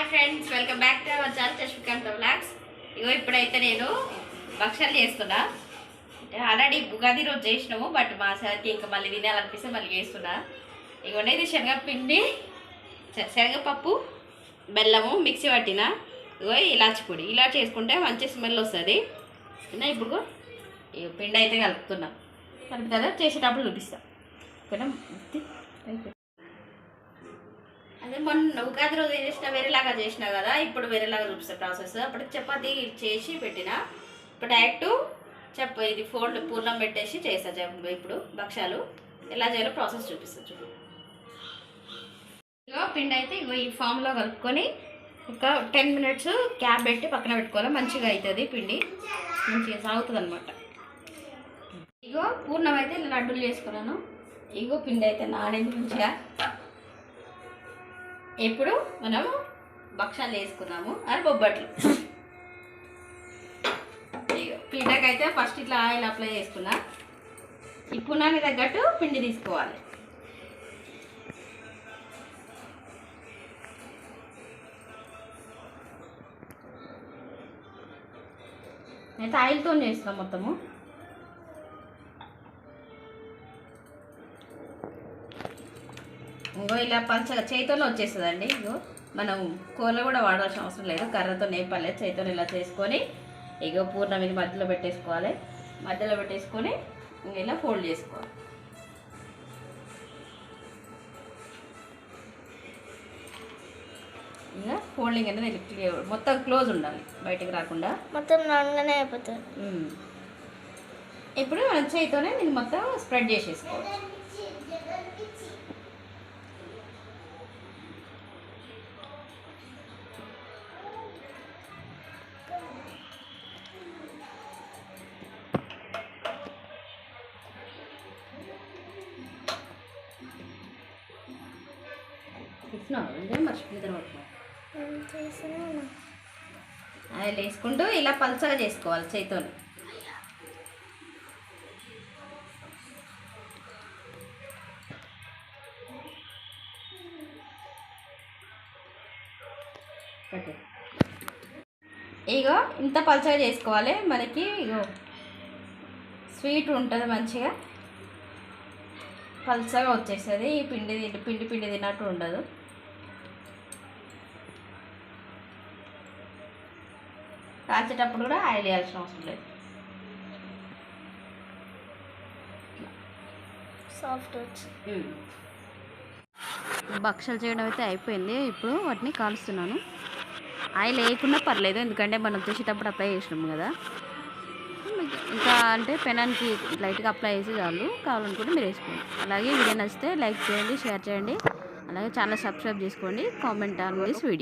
Hi friends welcome back to our channel చష్మికాంత blogs ఇగో ఇప్పుడైతే నేను భక్షాలు చేస్తున్నా. ఆల్రెడీ ఉగాది రోజు చేసినాము బట్ మా సార్కి ఇంకా మళ్ళీ తినాలనిపిస్తే మళ్ళీ చేస్తున్నా. ఇగోండి ఇది శనగపిండి శనగపప్పు బెల్లము మిక్సీ పట్టిన. ఇగో ఇలాచి పొడి ఇలా చేసుకుంటే మంచి స్మెల్ వస్తుంది. ఇంకా ఇప్పుడు ఇగో. పిండి అయితే కలుపుతున్నా. కలుపుతా చేసేటప్పుడు చూపిస్తాం. ఓకేనా అదే మొన్న ఉగాది రోజు ఏం చేసిన వేరేలాగా చేసిన కదా ఇప్పుడు వేరేలాగా చూపిస్తా ప్రాసెస్. అప్పుడు చపాతీ చేసి పెట్టిన ఇప్పుడు డైరెక్ట్ చెప్ప ఇది ఫోల్డ్ పూర్ణం పెట్టేసి చేస్తా చెప్ప ఇప్పుడు భక్ష్యాలు. ఎలా చేయాలో ప్రాసెస్ చూపిస్తా చూడు. ఇగో పిండి అయితే ఇగో ఈ ఫామ్లో కలుపుకొని ఒక టెన్ మినిట్స్ క్యాప్ పెట్టి పక్కన పెట్టుకోవాలి. మంచిగా అవుతుంది పిండి. మంచిగా సాగుతుంది అనమాట ఇగో పూర్ణం అయితే ఇలా లడ్డూలు చేసుకున్నాను. ఇగో పిండి అయితే నానేది మంచిగా. ఇప్పుడు మనం భక్షాలు వేసుకున్నాము అది బొబ్బట్లు. పిండకైతే ఫస్ట్ ఇట్లా ఆయిల్ అప్లై చేసుకున్నా. ఇప్పుడు పునానికి తగ్గట్టు పిండి తీసుకోవాలి. అయితే ఆయిల్తో చేస్తాం మొత్తము. ఇంకో ఇలా పలచగా చేతితోనే వచ్చేస్తుందండి. ఇగో మనం కూరలో కూడా వాడాల్సిన అవసరం లేదు. కర్రతో నేపాలి చేతితో ఇలా చేసుకొని ఇగో పూర్ణం ఇది మధ్యలో పెట్టేసుకోవాలి. మధ్యలో పెట్టేసుకొని ఇంక ఇలా ఫోల్డ్ చేసుకోవాలి. ఇంకా ఫోల్డింగ్ అనేది క్లియర్ మొత్తం క్లోజ్ ఉండాలి బయటికి రాకుండా. మొత్తం నాన్నగానే అయిపోతుంది. ఇప్పుడు మనం చేతితోనే దీన్ని మొత్తం స్ప్రెడ్ చేసేసుకోవాలి. ఇస్తున్నావు అంటే మర్చిపోయిన తర్వాత అది వేసుకుంటూ ఇలా పల్చగా చేసుకోవాలి చేతితో ఇగో ఇంత పల్చగా చేసుకోవాలి. మనకి ఇగో స్వీట్ ఉంటుంది మంచిగా. పల్చగా వచ్చేస్తుంది. ఈ పిండి తింటే- పిండి పిండి తిన్నట్టు ఉండదు. కాల్చేటప్పుడు కూడా ఆయిల్ వేయాల్సిన అవసరం లేదు. సాఫ్ట్ వచ్చి. భక్షలు చేయడం అయితే అయిపోయింది. ఇప్పుడు వాటిని కాలుస్తున్నాను. ఆయిల్ వేయకుండా పర్లేదు ఎందుకంటే మనం చేసేటప్పుడు అప్లై చేసినాము కదా. ఇంకా అంటే పెనానికి లైట్గా అప్లై చేసి చాలు కావాలనుకుంటే మీరు వేసుకోండి. అలాగే వీడియో నచ్చితే లైక్ చేయండి షేర్ చేయండి. అలాగే ఛానల్ సబ్స్క్రైబ్ చేసుకోండి. Comment on this video.